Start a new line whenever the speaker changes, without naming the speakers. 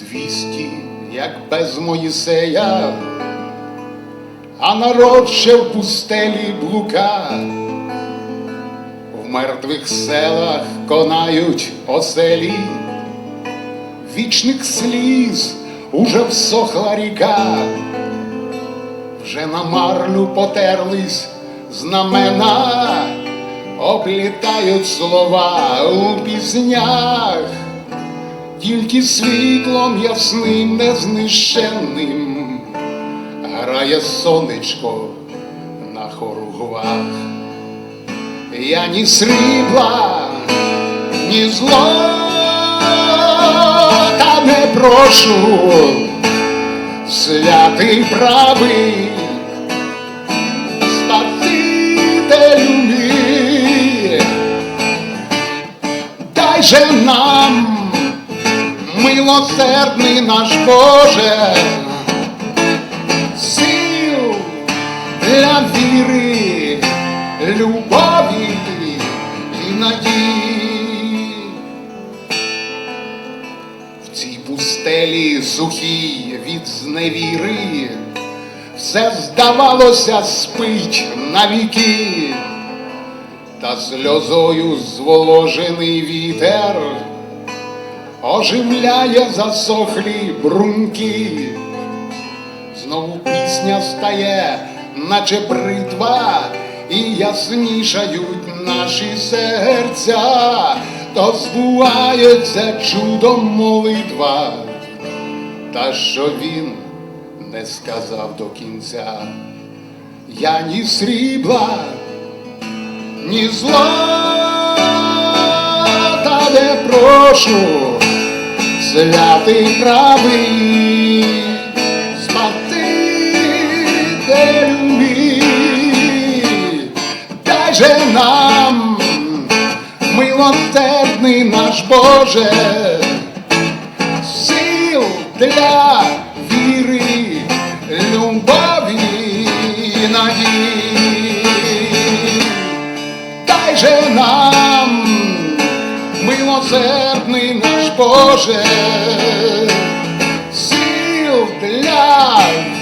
двісті, як без Моїсея, а народ ще в пустелі блука. В мертвих селах конають оселі, вічних сліз уже всохла ріка, вже на марлю потерлись знамена, облітають слова у піснях, тільки світлом ясним, незнищенним грає сонечко на хоругвах. Я ні срібла, ні злота не прошу, святий правий, дай же нам, милосердний наш Боже, сил для віри, любові і надії. В цій пустелі сухій від зневіри все здавалося спить навіки, та сльозою зволожений вітер оживляє засохлі брунки. Знову пісня стає, наче бритва, і яснішають наші серця, то збувається чудом молитва, та що він не сказав до кінця. Я ні срібла, ні злота не прошу, святий правий, спасителю мій, дай же нам, милосердний наш Боже, сил для віри, любові надії. Дай же нам, милосердний Боже, сил для